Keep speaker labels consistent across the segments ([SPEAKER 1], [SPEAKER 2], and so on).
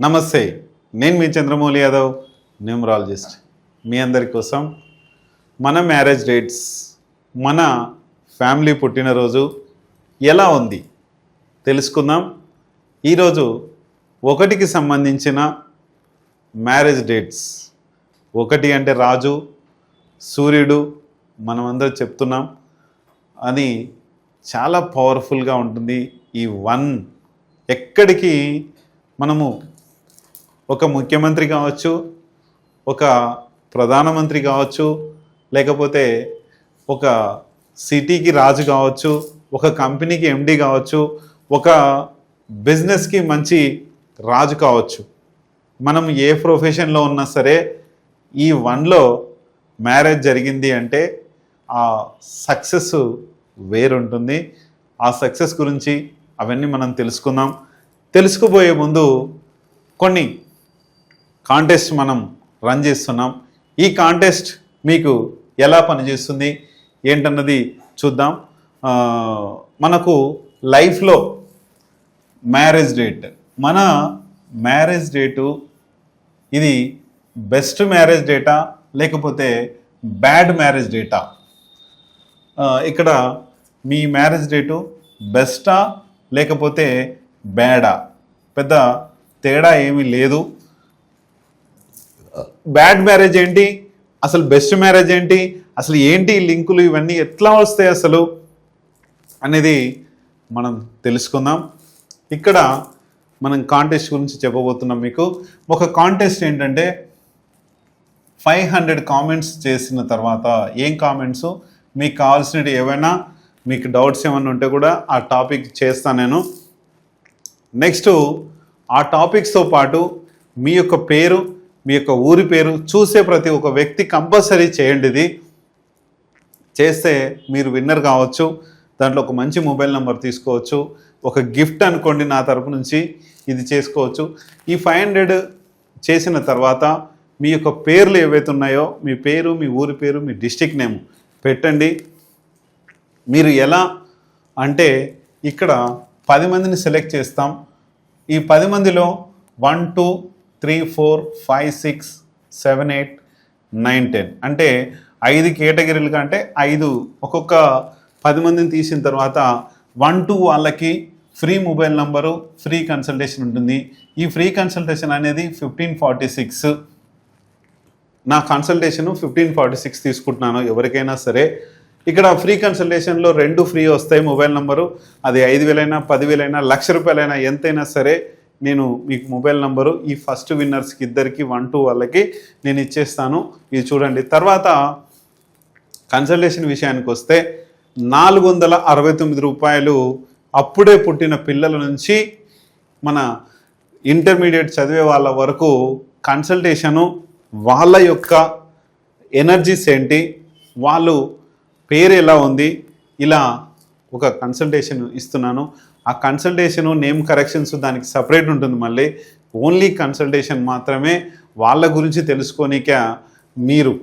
[SPEAKER 1] నమస్తే నేను మీ చంద్రమౌళి యాదవ్ న్యూమరాలజిస్ట్. మీ అందరి కోసం మన మ్యారేజ్ డేట్స్ మన ఫ్యామిలీ పుట్టినరోజు ఎలా ఉంది తెలుసుకుందాం. ఈరోజు ఒకటికి సంబంధించిన మ్యారేజ్ డేట్స్. ఒకటి అంటే రాజు సూర్యుడు మనమందరం చెప్తున్నాం. అని చాలా పవర్ఫుల్గా ఉంటుంది. ఈ వన్ ఎక్కడికి మనము ఒక ముఖ్యమంత్రి కావచ్చు ఒక ప్రధానమంత్రి కావచ్చు లేకపోతే ఒక సిటీకి రాజు కావచ్చు ఒక కంపెనీకి ఎండి కావచ్చు ఒక బిజినెస్కి మంచి రాజు కావచ్చు. మనం ఏ ప్రొఫెషన్లో ఉన్నా సరే ఈ వన్లో మ్యారేజ్ జరిగింది అంటే ఆ సక్సెస్ వేరుంటుంది. ఆ సక్సెస్ గురించి అవన్నీ మనం తెలుసుకుందాం. తెలుసుకుపోయే ముందు కొన్ని కాంటెస్ట్ మనం రన్ చేస్తున్నాం. ఈ కాంటెస్ట్ మీకు ఎలా పనిచేస్తుంది? ఏంటన్నది చూద్దాం. మనకు లైఫ్లో మ్యారేజ్ డేట్. మన మ్యారేజ్ డేటు ఇది బెస్ట్ మ్యారేజ్ డేటా లేకపోతే బ్యాడ్ మ్యారేజ్ డేటా? ఇక్కడ మీ మ్యారేజ్ డేటు బెస్టా లేకపోతే బ్యాడా? పెద్ద తేడా ఏమీ లేదు. బ్యాడ్ మ్యారేజ్ ఏంటి? అసలు బెస్ట్ మ్యారేజ్ ఏంటి? అసలు ఏంటి లింకులు ఇవన్నీ ఎట్లా వస్తాయి అసలు అనేది మనం తెలుసుకుందాం. ఇక్కడ మనం కాంటెస్ట్ గురించి చెప్పబోతున్నాం మీకు. ఒక కాంటెస్ట్ ఏంటంటే ఫైవ్ హండ్రెడ్ కామెంట్స్ చేసిన తర్వాత ఏం కామెంట్స్ మీకు కావాల్సినవి ఏవైనా మీకు డౌట్స్ ఏమైనా ఉంటే కూడా ఆ టాపిక్ చేస్తాను నేను. నెక్స్ట్ ఆ టాపిక్స్తో పాటు మీ యొక్క పేరు మీ యొక్క ఊరి పేరు చూసే ప్రతి ఒక్క వ్యక్తి కంపల్సరీ చేయండి ఇది చేస్తే మీరు విన్నర్ కావచ్చు దాంట్లో ఒక మంచి మొబైల్ నెంబర్ తీసుకోవచ్చు ఒక గిఫ్ట్ అనుకోండి నా తరపు నుంచి ఇది చేసుకోవచ్చు. ఈ ఫైవ్ హండ్రెడ్ చేసిన తర్వాత మీ యొక్క పేర్లు ఏవైతే ఉన్నాయో మీ పేరు మీ ఊరి పేరు మీ డిస్టిక్ నేమ్ పెట్టండి. మీరు ఎలా అంటే ఇక్కడ పది మందిని సెలెక్ట్ చేస్తాం. ఈ పది మందిలో one two three four five six seven eight nine ten. అంటే ఐదు కేటగిరీలుగా అంటే ఐదు. ఒక్కొక్క పది మందిని తీసిన తర్వాత వన్ టూ వాళ్ళకి free mobile number free consultation ఉంటుంది. ఈ ఫ్రీ కన్సల్టేషన్ అనేది ఫిఫ్టీన్ ఫార్టీ సిక్స్. నా కన్సల్టేషన్ ఫిఫ్టీన్ ఫార్టీ సిక్స్ తీసుకుంటున్నాను ఎవరికైనా సరే. ఇక్కడ ఫ్రీ కన్సల్టేషన్లో రెండు ఫ్రీ వస్తాయి మొబైల్ నెంబరు. అది ఐదు వేలైనా పదివేలైనా లక్ష రూపాయలైనా ఎంతైనా సరే నేను మీకు మొబైల్ నంబరు ఈ ఫస్ట్ విన్నర్స్కి ఇద్దరికి వన్ టూ వాళ్ళకి నేను ఇచ్చేస్తాను. ఇది చూడండి. తర్వాత కన్సల్టేషన్ విషయానికి వస్తే నాలుగు వందల అరవై తొమ్మిది రూపాయలు అప్పుడే పుట్టిన పిల్లల నుంచి మన ఇంటర్మీడియట్ చదివే వాళ్ళ వరకు కన్సల్టేషను వాళ్ళ యొక్క ఎనర్జీస్ ఏంటి వాళ్ళు పేరు ఎలా ఉంది ఇలా ఒక కన్సల్టేషన్ ఇస్తున్నాను. ఆ కన్సల్టేషను నేమ్ కరెక్షన్స్ దానికి సపరేట్ ఉంటుంది మళ్ళీ. ఓన్లీ కన్సల్టేషన్ మాత్రమే వాళ్ళ గురించి తెలుసుకోనిక మీరు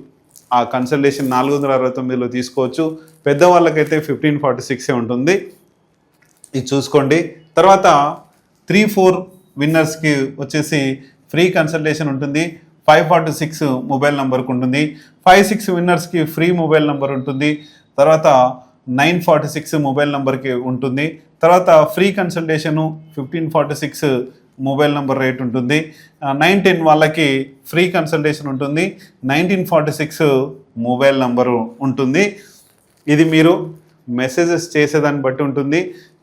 [SPEAKER 1] ఆ కన్సల్టేషన్ నాలుగు వందల అరవై తొమ్మిదిలో తీసుకోవచ్చు. పెద్దవాళ్ళకైతే ఫిఫ్టీన్ ఫార్టీ సిక్సే ఉంటుంది. ఇది చూసుకోండి. తర్వాత త్రీ ఫోర్ విన్నర్స్కి వచ్చేసి ఫ్రీ కన్సల్టేషన్ ఉంటుంది. ఫైవ్ ఫార్టీ సిక్స్ మొబైల్ నెంబర్కి ఉంటుంది. ఫైవ్ సిక్స్ విన్నర్స్కి ఫ్రీ మొబైల్ నెంబర్ ఉంటుంది. తర్వాత నైన్ ఫార్టీ సిక్స్ మొబైల్ నెంబర్కి ఉంటుంది. తర్వాత free consultation fifteen forty six mobile number rate ఉంటుంది. నైన్ టెన్ వాళ్ళకి ఫ్రీ కన్సల్టేషన్ ఉంటుంది. Nineteen forty six mobile number ఉంటుంది. ఇది మీరు మెసేజెస్ చేసేదాన్ని బట్టి ఉంటుంది.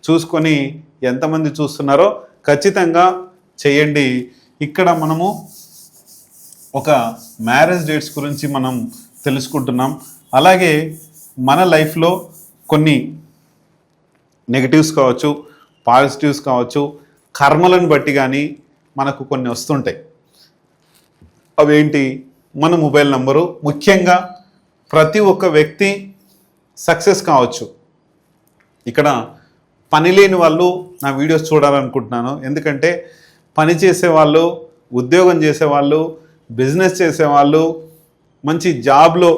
[SPEAKER 1] చూసుకొని ఎంతమంది చూస్తున్నారో ఖచ్చితంగా చేయండి. ఇక్కడ మనము ఒక మ్యారేజ్ డేట్స్ గురించి మనం తెలుసుకుంటున్నాం. అలాగే మన లైఫ్లో కొన్ని నెగటివ్స్ కావచ్చు పాజిటివ్స్ కావచ్చు కర్మలను బట్టి కానీ మనకు కొన్ని వస్తుంటాయి. అవేంటి మన మొబైల్ నంబరు ముఖ్యంగా ప్రతి ఒక్క వ్యక్తి సక్సెస్ కావచ్చు. ఇక్కడ పని లేని వాళ్ళు నా వీడియోస్ చూడాలనుకుంటున్నాను. ఎందుకంటే పని చేసేవాళ్ళు ఉద్యోగం చేసేవాళ్ళు బిజినెస్ చేసేవాళ్ళు మంచి జాబ్లో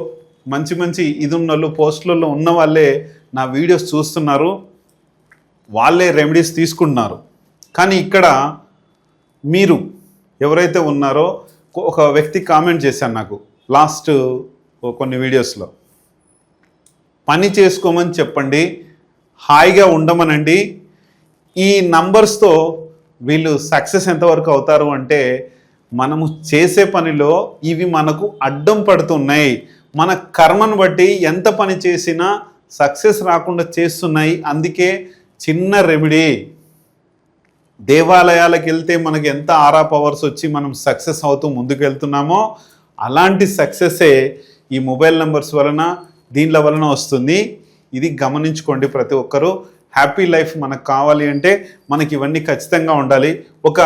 [SPEAKER 1] మంచి మంచి ఇది ఉన్న వాళ్ళు పోస్టులలో ఉన్న వాళ్ళే నా వీడియోస్ చూస్తున్నారు వాళ్ళే రెమెడీస్ తీసుకుంటున్నారు. కానీ ఇక్కడ మీరు ఎవరైతే ఉన్నారో ఒక వ్యక్తి కామెంట్ చేశాను నాకు లాస్ట్ కొన్ని వీడియోస్లో పని చేసుకోమని చెప్పండి హాయిగా ఉండమనండి. ఈ నంబర్స్తో వీళ్ళు సక్సెస్ ఎంతవరకు అవుతారు అంటే మనము చేసే పనిలో ఇవి మనకు అడ్డం పడుతున్నాయి. మన కర్మను బట్టి ఎంత పని చేసినా సక్సెస్ రాకుండా చేస్తున్నాయి. అందుకే చిన్న రెమెడీ. దేవాలయాలకు వెళ్తే మనకి ఎంత ఆరా పవర్స్ వచ్చి మనం సక్సెస్ అవుతూ ముందుకు వెళ్తున్నామో అలాంటి సక్సెస్సే ఈ మొబైల్ నెంబర్స్ వలన దీనిల వలన వస్తుంది. ఇది గమనించుకోండి ప్రతి ఒక్కరూ. హ్యాపీ లైఫ్ మనకు కావాలి అంటే మనకి ఇవన్నీ ఖచ్చితంగా ఉండాలి. ఒక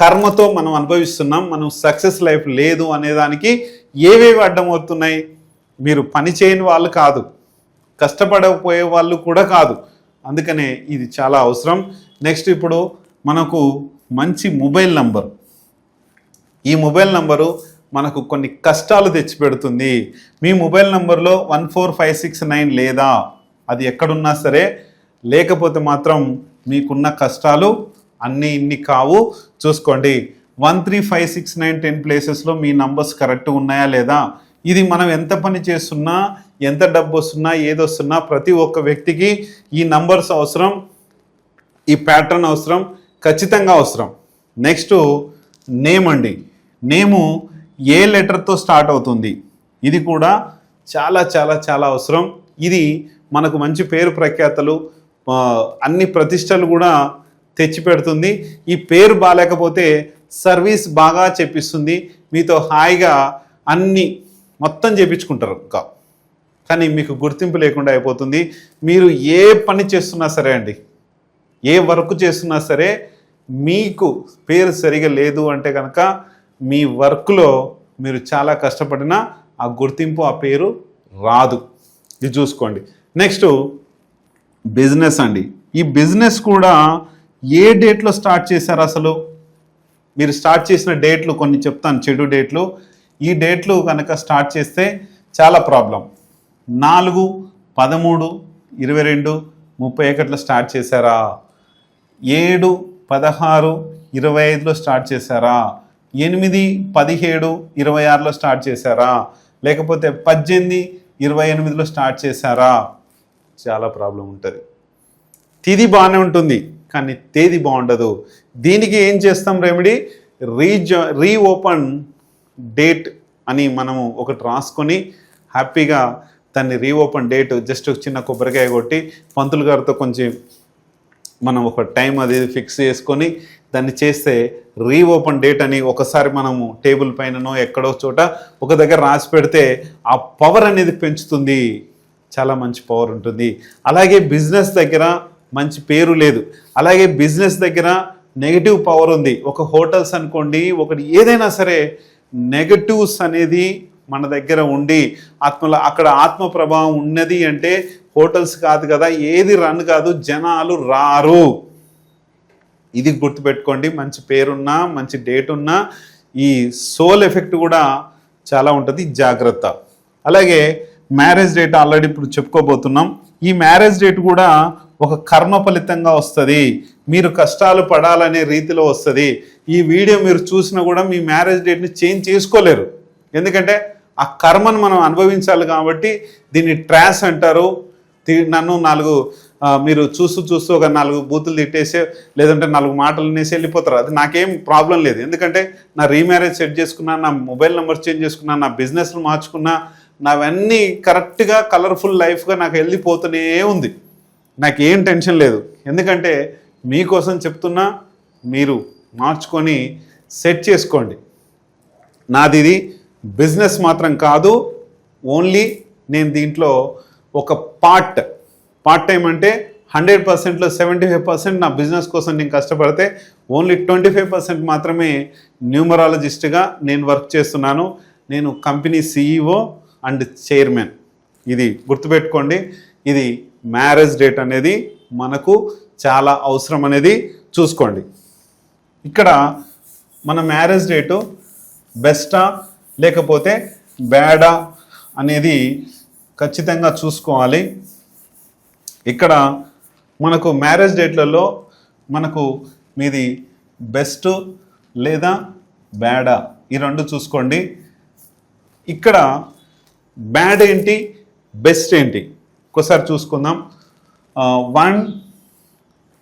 [SPEAKER 1] కర్మతో మనం అనుభవిస్తున్నాం మనం సక్సెస్ లైఫ్ లేదు అనేదానికి ఏవేవి అడ్డమవుతున్నాయి? మీరు పని చేయని వాళ్ళు కాదు. కష్టపడకపోయే వాళ్ళు కూడా కాదు. అందుకనే ఇది చాలా అవసరం. నెక్స్ట్ ఇప్పుడు మనకు మంచి మొబైల్ నంబర్. ఈ మొబైల్ నంబరు మనకు కొన్ని కష్టాలు తెచ్చిపెడుతుంది. మీ మొబైల్ నంబర్లో one four five six nine లేదా? అది ఎక్కడున్నా సరే లేకపోతే మాత్రం మీకున్న కష్టాలు అన్నీ ఇన్ని కావు. చూసుకోండి. One three five six nine ten ప్లేసెస్లో మీ నంబర్స్ కరెక్ట్ ఉన్నాయా లేదా? ఇది మనం ఎంత పని చేస్తున్నా ఎంత డబ్బు వస్తున్నా ఏది వస్తున్నా ప్రతి ఒక్క వ్యక్తికి ఈ నంబర్స్ అవసరం ఈ ప్యాటర్న్ అవసరం ఖచ్చితంగా అవసరం. నెక్స్ట్ నేమ్ అండి. నేము ఏ లెటర్తో స్టార్ట్ అవుతుంది? ఇది కూడా చాలా చాలా చాలా అవసరం. ఇది మనకు మంచి పేరు ప్రఖ్యాతలు అన్ని ప్రతిష్టలు కూడా తెచ్చిపెడుతుంది ఈ పేరు బాగాలేకపోతే సర్వీస్ బాగా చెప్పిస్తుంది. మీతో హాయిగా అన్ని మొత్తం చేపించుకుంటారు. ఇంకా కానీ మీకు గుర్తింపు లేకుండా అయిపోతుంది. మీరు ఏ పని చేస్తున్నా సరే అండి ఏ వర్క్ చేస్తున్నా సరే మీకు పేరు సరిగా లేదు అంటే కనుక మీ వర్క్లో మీరు చాలా కష్టపడినా ఆ గుర్తింపు ఆ పేరు రాదు. ఇది చూసుకోండి. నెక్స్ట్ బిజినెస్ అండి. ఈ బిజినెస్ కూడా ఏ డేట్లో స్టార్ట్ చేశారు అసలు? మీరు స్టార్ట్ చేసిన డేట్లు కొన్ని చెప్తాను చెడు డేట్లు. ఈ డేట్లు కనుక స్టార్ట్ చేస్తే చాలా ప్రాబ్లం. నాలుగు పదమూడు ఇరవై రెండు ముప్పై ఒకటిలో స్టార్ట్ చేశారా? ఏడు పదహారు ఇరవై ఐదులో స్టార్ట్ చేశారా? ఎనిమిది పదిహేడు ఇరవై ఆరులో స్టార్ట్ చేశారా? లేకపోతే పద్దెనిమిది ఇరవై ఎనిమిదిలో స్టార్ట్ చేశారా? చాలా ప్రాబ్లం ఉంటుంది. తిది బాగానే ఉంటుంది కానీ తేదీ బాగుండదు. దీనికి ఏం చేస్తాం రెమెడీ? రీజా రీఓపెన్ డేట్ అని మనము ఒకటి రాసుకొని హ్యాపీగా దాన్ని రీఓపెన్ డేట్ జస్ట్ ఒక చిన్న కొబ్బరికాయ కొట్టి పంతులు గారితో కొంచెం మనం ఒక టైం అది ఫిక్స్ చేసుకొని దాన్ని చేస్తే రీఓపెన్ డేట్ అని ఒకసారి మనము టేబుల్ పైననో ఎక్కడో చోట ఒక దగ్గర రాసి పెడితే ఆ పవర్ అనేది పెంచుతుంది. చాలా మంచి పవర్ ఉంటుంది. అలాగే బిజినెస్ దగ్గర మంచి పేరు లేదు. అలాగే బిజినెస్ దగ్గర నెగిటివ్ పవర్ ఉంది. ఒక హోటల్స్ అనుకోండి ఒకటి ఏదైనా సరే నెగటివ్స్ అనేది మన దగ్గర ఉండి ఆత్మలో అక్కడ ఆత్మ ప్రభావం ఉన్నది అంటే హోటల్స్ కాదు కదా ఏది రన్ కాదు జనాలు రారు. ఇది గుర్తుపెట్టుకోండి మంచి పేరున్నా మంచి డేట్ ఉన్నా ఈ సోల్ ఎఫెక్ట్ కూడా చాలా ఉంటుంది జాగ్రత్త. అలాగే మ్యారేజ్ డేట్ ఆల్రెడీ ఇప్పుడు చెప్పుకోబోతున్నాం. ఈ మ్యారేజ్ డేట్ కూడా ఒక కర్మ ఫలితంగా వస్తుంది. మీరు కష్టాలు పడాలనే రీతిలో వస్తుంది. ఈ వీడియో మీరు చూసినా కూడా మీ మ్యారేజ్ డేట్ని చేంజ్ చేసుకోలేరు. ఎందుకంటే ఆ కర్మను మనం అనుభవించాలి కాబట్టి దీన్ని ట్రాస్ అంటారు. నన్ను నాలుగు మీరు చూస్తూ చూస్తూ ఒక నాలుగు బూతులు తిట్టేసి లేదంటే నాలుగు మాటలు అనేసి వెళ్ళిపోతారు. అది నాకేం ప్రాబ్లం లేదు. ఎందుకంటే నా రీమ్యారేజ్ సెట్ చేసుకున్నా నా మొబైల్ నెంబర్ చేంజ్ చేసుకున్నా నా బిజినెస్లు మార్చుకున్నా నావన్నీ కరెక్ట్గా కలర్ఫుల్ లైఫ్గా నాకు వెళ్ళిపోతూనే ఉంది. నాకు ఏం టెన్షన్ లేదు. ఎందుకంటే మీకోసం చెప్తున్నా మీరు మార్చుకొని సెట్ చేసుకోండి. నాది ఇది. బిజినెస్ మాత్రం కాదు ఓన్లీ నేను దీంట్లో ఒక పార్ట్ పార్ట్ టైం అంటే హండ్రెడ్ పర్సెంట్లో సెవెంటీ ఫైవ్ పర్సెంట్ నా బిజినెస్ కోసం నేను కష్టపడితే ఓన్లీ ట్వంటీ ఫైవ్ పర్సెంట్ మాత్రమే న్యూమరాలజిస్ట్గా నేను వర్క్ చేస్తున్నాను. నేను కంపెనీ సిఇఓ అండ్ చైర్మన్. ఇది గుర్తుపెట్టుకోండి. ఇది మ్యారేజ్ డేట్ అనేది మనకు చాలా అవసరం అనేది చూసుకోండి. ఇక్కడ మన మ్యారేజ్ డేటు బెస్టా లేకపోతే బ్యాడా అనేది ఖచ్చితంగా చూసుకోవాలి. ఇక్కడ మనకు మ్యారేజ్ డేట్లలో మనకు మీది బెస్ట్ లేదా బ్యాడా ఈ రెండు చూసుకోండి. ఇక్కడ బ్యాడ్ ఏంటి బెస్ట్ ఏంటి? ఒకసారి చూసుకుందాం. One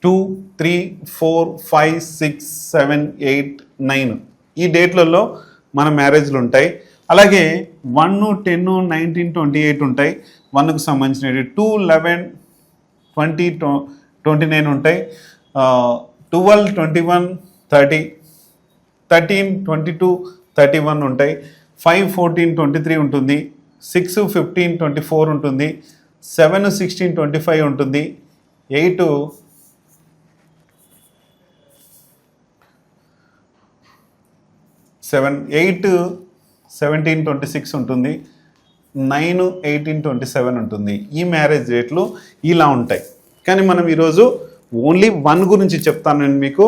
[SPEAKER 1] two three four five six seven eight nine ఈ డేట్లలో మన మ్యారేజ్లు ఉంటాయి. అలాగే one ten nineteen twenty eight ఉంటాయి. వన్కు సంబంధించినవి two eleven twenty twenty nine ఉంటాయి. Twelve twenty one thirty thirteen twenty two thirty one ఉంటాయి. ఫైవ్ ఫోర్టీన్ ట్వంటీ త్రీ ఉంటుంది. సిక్స్ ఫిఫ్టీన్ ట్వంటీ ఫోర్ ఉంటుంది. సెవెన్ సిక్స్టీన్ ట్వంటీ ఫైవ్ ఉంటుంది. Eight seven eight seventeen twenty six ఉంటుంది. Nine eighteen twenty seven ఉంటుంది. ఈ marriage డేట్లు ఇలా ఉంటాయి. కానీ మనం ఈరోజు ఓన్లీ వన్ గురించి చెప్తాను నేను మీకు.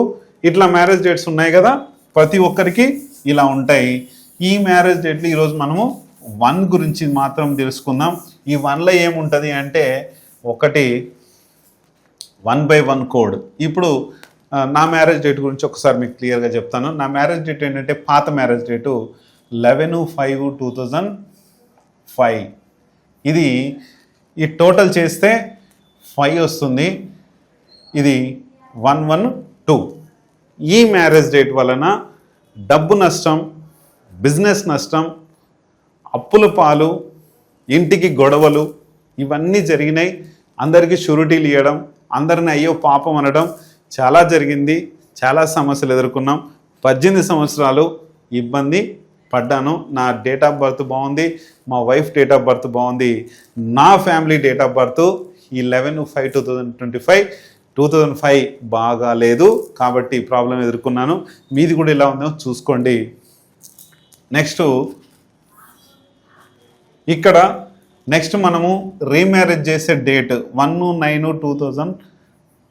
[SPEAKER 1] ఇట్లా మ్యారేజ్ డేట్స్ ఉన్నాయి కదా ప్రతి ఒక్కరికి ఇలా ఉంటాయి. ఈ మ్యారేజ్ డేట్లు ఈరోజు మనము వన్ గురించి మాత్రం తెలుసుకుందాం. ఈ వన్లో ఏముంటుంది అంటే ఒకటి వన్ బై వన్ కోడ్. ఇప్పుడు నా మ్యారేజ్ డేట్ గురించి ఒకసారి మీకు క్లియర్గా చెప్తాను. నా మ్యారేజ్ డేట్ ఏంటంటే పాత marriage date eleven five two thousand five. ఇది ఈ టోటల్ చేస్తే ఫైవ్ వస్తుంది. ఇది వన్ వన్ టూ. ఈ మ్యారేజ్ డేట్ వలన డబ్బు నష్టం బిజినెస్ నష్టం అప్పుల పాలు ఇంటికి గొడవలు ఇవన్నీ జరిగినాయి. అందరికీ షూరిటీలు ఇవ్వడం అందరిని అయ్యో పాపం అనడం చాలా జరిగింది చాలా సమస్యలు ఎదుర్కొన్నాం. పద్దెనిమిది సంవత్సరాలు ఇబ్బంది పడ్డాను. నా డేట్ ఆఫ్ బర్త్ బాగుంది మా వైఫ్ డేట్ ఆఫ్ బర్త్ బాగుంది నా ఫ్యామిలీ డేట్ ఆఫ్ బర్త్ ఈ eleven five two thousand twenty five two thousand five బాగా లేదు కాబట్టి ప్రాబ్లం ఎదుర్కొన్నాను. మీది కూడా ఇలా ఉందో చూసుకోండి. నెక్స్ట్ ఇక్కడ నెక్స్ట్ మనము రీమ్యారేజ్ చేసే date one nine two thousand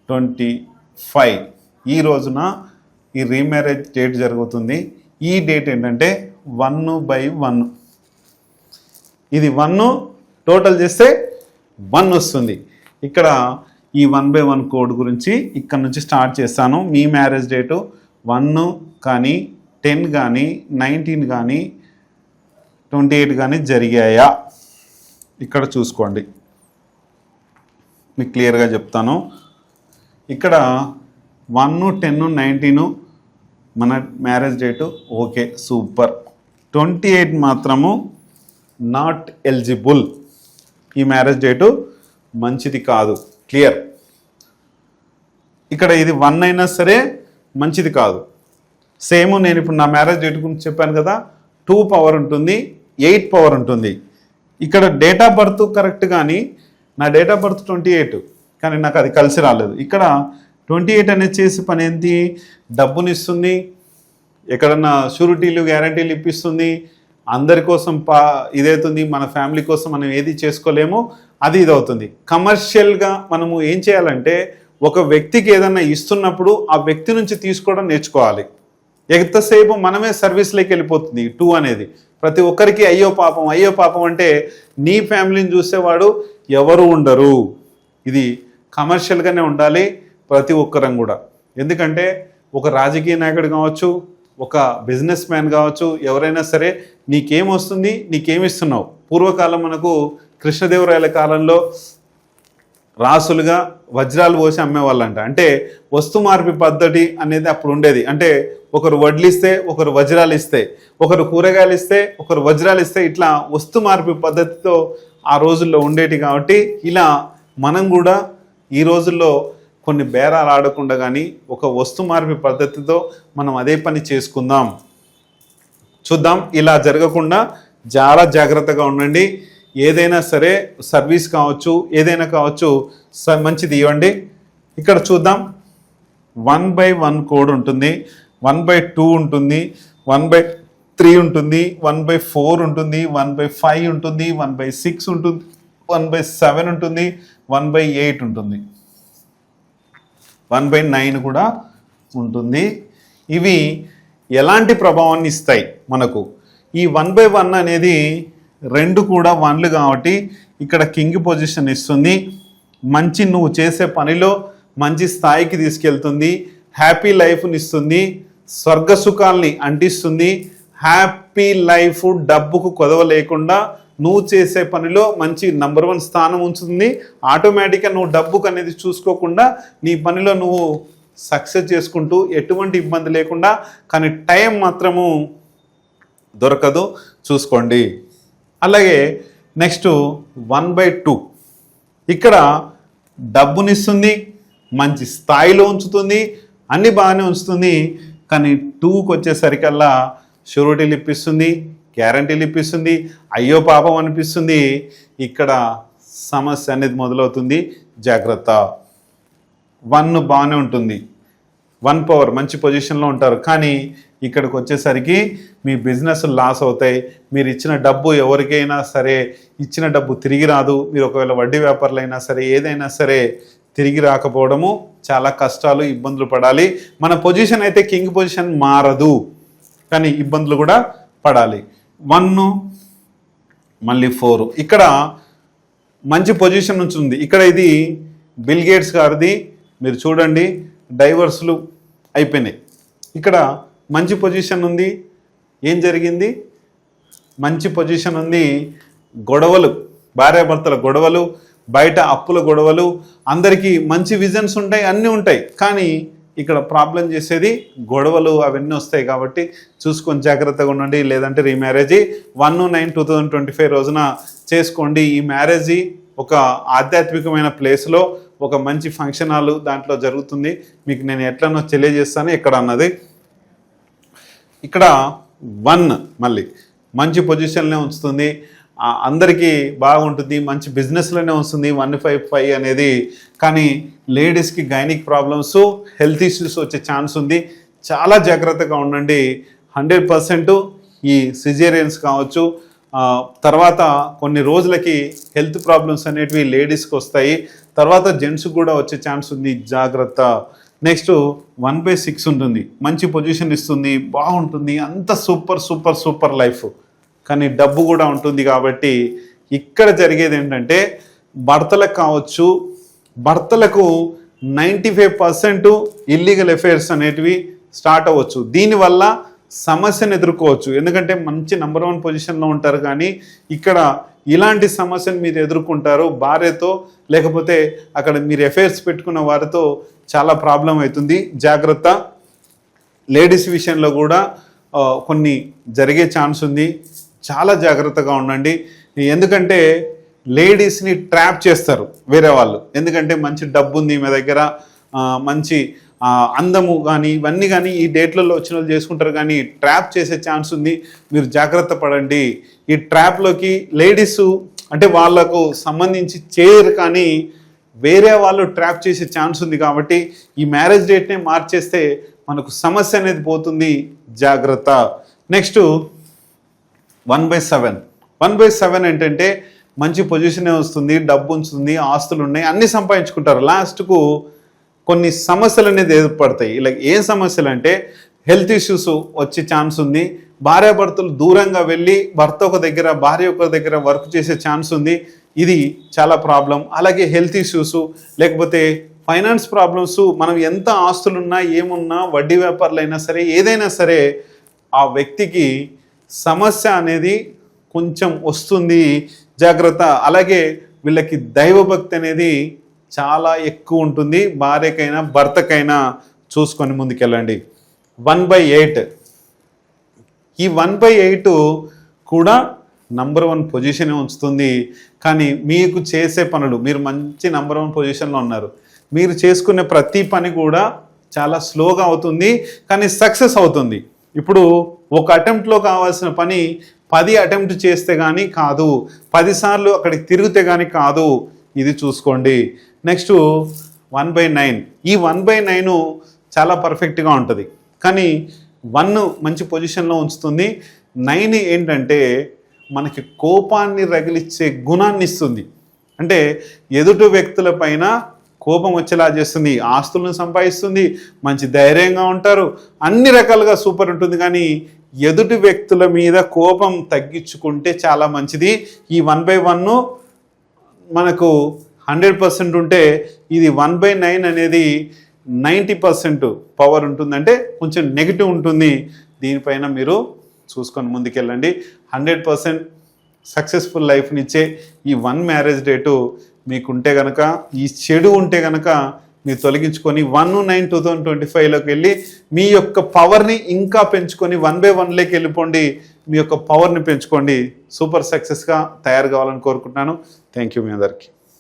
[SPEAKER 1] twenty five. ఈ రోజున ఈ రీమ్యారేజ్ డేట్ జరుగుతుంది. ఈ డేట్ ఏంటంటే వన్ బై వన్ ఇది వన్ టోటల్ చేస్తే వన్ వస్తుంది. ఇక్కడ ఈ వన్ బై వన్ కోడ్ గురించి ఇక్కడ నుంచి స్టార్ట్ చేస్తాను. మీ మ్యారేజ్ డేటు వన్ కానీ టెన్ కానీ నైన్టీన్ కానీ ట్వంటీ ఎయిట్ కానీ జరిగాయా? ఇక్కడ చూసుకోండి. మీకు క్లియర్గా చెప్తాను. ఇక్కడ వన్ టెన్ నైన్టీను మన marriage date. Okay super. Twenty eight మాత్రము నాట్ ఎలిజిబుల్. ఈ మ్యారేజ్ డేటు మంచిది కాదు. క్లియర్. ఇక్కడ ఇది వన్ అయినా సరే మంచిది కాదు. సేమ్ నేను ఇప్పుడు నా మ్యారేజ్ డేట్ గురించి చెప్పాను కదా టూ పవర్ ఉంటుంది ఎయిట్ పవర్ ఉంటుంది. ఇక్కడ డేట్ ఆఫ్ బర్త్ కరెక్ట్ కానీ నా date of birth twenty eight. కానీ నాకు అది కలిసి రాలేదు. ఇక్కడ ట్వంటీ ఎయిట్ అనేది చేసి పని ఏంటి? డబ్బునిస్తుంది ఎక్కడన్నా షూరిటీలు గ్యారంటీలు ఇప్పిస్తుంది అందరి కోసం పా ఇదవుతుంది మన ఫ్యామిలీ కోసం మనం ఏది చేసుకోలేము అది ఇది అవుతుంది కమర్షియల్గా మనము ఏం చేయాలంటే ఒక వ్యక్తికి ఏదన్నా ఇస్తున్నప్పుడు ఆ వ్యక్తి నుంచి తీసుకోవడం నేర్చుకోవాలి. ఎంతసేపు మనమే సర్వీస్లోకి వెళ్ళిపోతుంది టూ అనేది. ప్రతి ఒక్కరికి అయ్యో పాపం అయ్యో పాపం అంటే నీ ఫ్యామిలీని చూసేవాడు ఎవరు ఉండరు. ఇది కమర్షియల్గానే ఉండాలి ప్రతి ఒక్కరం కూడా. ఎందుకంటే ఒక రాజకీయ నాయకుడు కావచ్చు ఒక బిజినెస్ మ్యాన్ కావచ్చు ఎవరైనా సరే నీకేం వస్తుంది నీకేమి ఇస్తున్నావు? పూర్వకాలం మనకు కృష్ణదేవరాయల కాలంలో రాసులుగా వజ్రాలు పోసి అమ్మేవాళ్ళంట. అంటే వస్తు మార్పి పద్ధతి అనేది అప్పుడు ఉండేది. అంటే ఒకరు వడ్లిస్తే ఒకరు వజ్రాలు ఇస్తే ఒకరు కూరగాయలు ఇస్తే ఒకరు వజ్రాలు ఇస్తే ఇట్లా వస్తు మార్పి పద్ధతితో ఆ రోజుల్లో ఉండేటి కాబట్టి ఇలా మనం కూడా ఈ రోజుల్లో కొన్ని బేరాలు ఆడకుండా కానీ ఒక వస్తు మార్పి పద్ధతితో మనం అదే పని చేసుకుందాం. చూద్దాం ఇలా జరగకుండా చాలా జాగ్రత్తగా ఉండండి. ఏదైనా సరే సర్వీస్ కావచ్చు ఏదైనా కావచ్చు స- మంచిది ఇవ్వండి. ఇక్కడ చూద్దాం. వన్ బై వన్ కోడ్ ఉంటుంది. వన్ బై టూ ఉంటుంది. వన్ బై త్రీ ఉంటుంది. వన్ బై ఫోర్ ఉంటుంది. వన్ బై ఫైవ్ ఉంటుంది. వన్ బై సిక్స్ ఉంటుంది. వన్ బై సెవెన్ ఉంటుంది వన్ బై ఎయిట్ ఉంటుంది. వన్ బై నైన్ కూడా ఉంటుంది. ఇవి ఎలాంటి ప్రభావాన్ని ఇస్తాయి మనకు? ఈ వన్ బై వన్ అనేది రెండు కూడా వన్లు కాబట్టి ఇక్కడ కింగ్ పొజిషన్ ఇస్తుంది. మంచి నువ్వు చేసే పనిలో మంచి స్థాయికి తీసుకెళ్తుంది. హ్యాపీ లైఫ్ని ఇస్తుంది. స్వర్గ సుఖాల్ని అంటిస్తుంది. హ్యాపీ లైఫ్ డబ్బుకు కొదవ లేకుండా నువ్వు చేసే పనిలో మంచి నంబర్ వన్ స్థానం ఉంచుతుంది. ఆటోమేటిక్గా నువ్వు డబ్బుకు అనేది చూసుకోకుండా నీ పనిలో నువ్వు సక్సెస్ చేసుకుంటూ ఎటువంటి ఇబ్బంది లేకుండా కానీ టైం మాత్రము దొరకదు. చూసుకోండి. అలాగే నెక్స్ట్ వన్ బై టూ ఇక్కడ డబ్బునిస్తుంది మంచి స్థాయిలో ఉంచుతుంది అన్నీ బాగానే ఉంచుతుంది కానీ టూకి వచ్చేసరికల్లా షూరిటీలు ఇప్పిస్తుంది గ్యారంటీలు ఇప్పిస్తుంది అయ్యో పాపం అనిపిస్తుంది. ఇక్కడ సమస్య అనేది మొదలవుతుంది. జాగ్రత్త. వన్ బాగానే ఉంటుంది. వన్ పవర్ మంచి పొజిషన్లో ఉంటారు. కానీ ఇక్కడికి వచ్చేసరికి మీ బిజినెస్ లాస్ అవుతాయి. మీరు ఇచ్చిన డబ్బు ఎవరికైనా సరే ఇచ్చిన డబ్బు తిరిగి రాదు. మీరు ఒకవేళ వడ్డీ వ్యాపారులు అయినా సరే ఏదైనా సరే తిరిగి రాకపోవడము చాలా కష్టాలు ఇబ్బందులు పడాలి. మన పొజిషన్ అయితే కింగ్ పొజిషన్ మారదు. కానీ ఇబ్బందులు కూడా పడాలి. వన్ మళ్ళీ ఫోర్. ఇక్కడ మంచి పొజిషన్ నుంచి ఉంది. ఇక్కడ ఇది బిల్ గేట్స్ గారిది. మీరు చూడండి డైవర్స్లు అయిపోయినాయి. ఇక్కడ మంచి పొజిషన్ ఉంది. ఏం జరిగింది? మంచి పొజిషన్ ఉంది. గొడవలు భార్యాభర్తల గొడవలు బయట అప్పుల గొడవలు అందరికీ మంచి విజన్స్ ఉంటాయి అన్నీ ఉంటాయి. కానీ ఇక్కడ ప్రాబ్లం చేసేది గొడవలు అవన్నీ వస్తాయి కాబట్టి చూసుకొని జాగ్రత్తగా ఉండండి. లేదంటే remarriage one nine two thousand twenty five రోజున చేసుకోండి. ఈ మ్యారేజ్ ఒక ఆధ్యాత్మికమైన ప్లేస్లో ఒక మంచి ఫంక్షన్ హాల్ దాంట్లో జరుగుతుంది. మీకు నేను ఎట్లనో తెలియజేస్తాను. ఇక్కడ అన్నది. ఇక్కడ వన్ మళ్ళీ మంచి పొజిషన్లో ఉంచుతుంది. అందరికీ బాగుంటుంది మంచి బిజినెస్లోనే వస్తుంది వన్ ఫైవ్ ఫైవ్ అనేది. కానీ లేడీస్కి గైనిక్ ప్రాబ్లమ్స్ హెల్త్ ఇష్యూస్ వచ్చే ఛాన్స్ ఉంది. చాలా జాగ్రత్తగా ఉండండి. హండ్రెడ్ పర్సెంట్ ఈ సిజేరియన్స్ కావచ్చు తర్వాత కొన్ని రోజులకి హెల్త్ ప్రాబ్లమ్స్ అనేటివి లేడీస్కి వస్తాయి. తర్వాత జెంట్స్కి కూడా వచ్చే ఛాన్స్ ఉంది. జాగ్రత్త. నెక్స్ట్ వన్ బై సిక్స్ ఉంటుంది. మంచి పొజిషన్ ఇస్తుంది బాగుంటుంది. అంత సూపర్ సూపర్ సూపర్ లైఫ్ కానీ డబ్బు కూడా ఉంటుంది కాబట్టి ఇక్కడ జరిగేది ఏంటంటే భర్తలకు కావచ్చు భర్తలకు ninety five percent illegal affairs అనేటివి స్టార్ట్ అవ్వచ్చు. దీనివల్ల సమస్యను ఎదుర్కోవచ్చు. ఎందుకంటే మంచి నెంబర్ వన్ పొజిషన్లో ఉంటారు కానీ ఇక్కడ ఇలాంటి సమస్యను మీరు ఎదుర్కొంటారు భార్యతో లేకపోతే అక్కడ మీరు ఎఫైర్స్ పెట్టుకున్న వారితో చాలా ప్రాబ్లం అవుతుంది. జాగ్రత్త. లేడీస్ విషయంలో కూడా కొన్ని జరిగే ఛాన్స్ ఉంది. చాలా జాగ్రత్తగా ఉండండి. ఎందుకంటే లేడీస్ని ట్రాప్ చేస్తారు వేరే వాళ్ళు. ఎందుకంటే మంచి డబ్బు ఉంది మీ దగ్గర మంచి అందము కానీ ఇవన్నీ కానీ ఈ డేట్లలో వచ్చిన వాళ్ళు చేసుకుంటారు కానీ ట్రాప్ చేసే ఛాన్స్ ఉంది. మీరు జాగ్రత్త పడండి. ఈ ట్రాప్లోకి లేడీస్ అంటే వాళ్ళకు సంబంధించి చేయరు కానీ వేరే వాళ్ళు ట్రాప్ చేసే ఛాన్స్ ఉంది కాబట్టి ఈ మ్యారేజ్ డేట్నే మార్చేస్తే మనకు సమస్య అనేది పోతుంది. జాగ్రత్త. Next one by seven. One by seven ఏంటంటే మంచి పొజిషనే వస్తుంది డబ్బు ఉంచుతుంది ఆస్తులు ఉన్నాయి అన్ని సంపాదించుకుంటారు. లాస్ట్కు కొన్ని సమస్యలు అనేది ఏర్పడతాయి. ఇలా ఏం సమస్యలు అంటే హెల్త్ ఇష్యూస్ వచ్చే ఛాన్స్ ఉంది భార్యాభర్తలు దూరంగా వెళ్ళి భర్త ఒక దగ్గర భార్య ఒక దగ్గర వర్క్ చేసే ఛాన్స్ ఉంది. ఇది చాలా ప్రాబ్లం. అలాగే హెల్త్ ఇష్యూస్ లేకపోతే ఫైనాన్స్ ప్రాబ్లమ్స్ మనం ఎంత ఆస్తులున్నా ఏమున్నా వడ్డీ వ్యాపారులైనా అయినా సరే ఏదైనా సరే ఆ వ్యక్తికి సమస్య అనేది కొంచెం వస్తుంది. జాగ్రత్త. అలాగే వీళ్ళకి దైవభక్తి అనేది చాలా ఎక్కువ ఉంటుంది. భార్యకైనా భర్తకైనా చూసుకొని ముందుకెళ్ళండి. One by eight. ఈ వన్ బై ఎయిట్ కూడా నంబర్ వన్ పొజిషనే ఉంచుతుంది. కానీ మీకు చేసే పనులు మీరు మంచి నంబర్ వన్ పొజిషన్లో ఉన్నారు. మీరు చేసుకునే ప్రతి పని కూడా చాలా స్లోగా అవుతుంది. కానీ సక్సెస్ అవుతుంది. ఇప్పుడు ఒక అటెంప్ట్లో కావాల్సిన పని పది అటెంప్ట్ చేస్తే కానీ కాదు పదిసార్లు అక్కడికి తిరిగితే కానీ కాదు ఇది చూసుకోండి. Next one by nine. ఈ వన్ బై నైన్ చాలా పర్ఫెక్ట్గా ఉంటుంది. కానీ వన్ మంచి పొజిషన్లో ఉంచుతుంది. నైన్ ఏంటంటే మనకి కోపాన్ని రగిలిచ్చే గుణాన్ని ఇస్తుంది. అంటే ఎదుటి వ్యక్తుల పైన కోపం వచ్చేలా చేస్తుంది ఆస్తులను సంపాదిస్తుంది మంచి ధైర్యంగా ఉంటారు అన్ని రకాలుగా సూపర్ ఉంటుంది. కానీ ఎదుటి వ్యక్తుల మీద కోపం తగ్గించుకుంటే చాలా మంచిది. ఈ వన్ బై వన్ మనకు హండ్రెడ్ పర్సెంట్ ఉంటే ఇది వన్ బై నైన్ అనేది నైంటీ పర్సెంట్ పవర్ ఉంటుందంటే కొంచెం నెగిటివ్ ఉంటుంది. దీనిపైన మీరు చూసుకొని ముందుకెళ్ళండి. హండ్రెడ్ పర్సెంట్ సక్సెస్ఫుల్ లైఫ్నిచ్చే ఈ వన్ మ్యారేజ్ డేటు మీకుంటే కనుక ఈ చెడు ఉంటే కనుక మీరు తొలగించుకొని one nine two thousand twenty ఫైవ్లోకి వెళ్ళి మీ యొక్క పవర్ని ఇంకా పెంచుకొని వన్ బై వన్లోకి వెళ్ళిపోండి. మీ యొక్క పవర్ని పెంచుకోండి. సూపర్ సక్సెస్గా తయారు కావాలని కోరుకుంటున్నాను. థ్యాంక్ యూ మీ అందరికీ.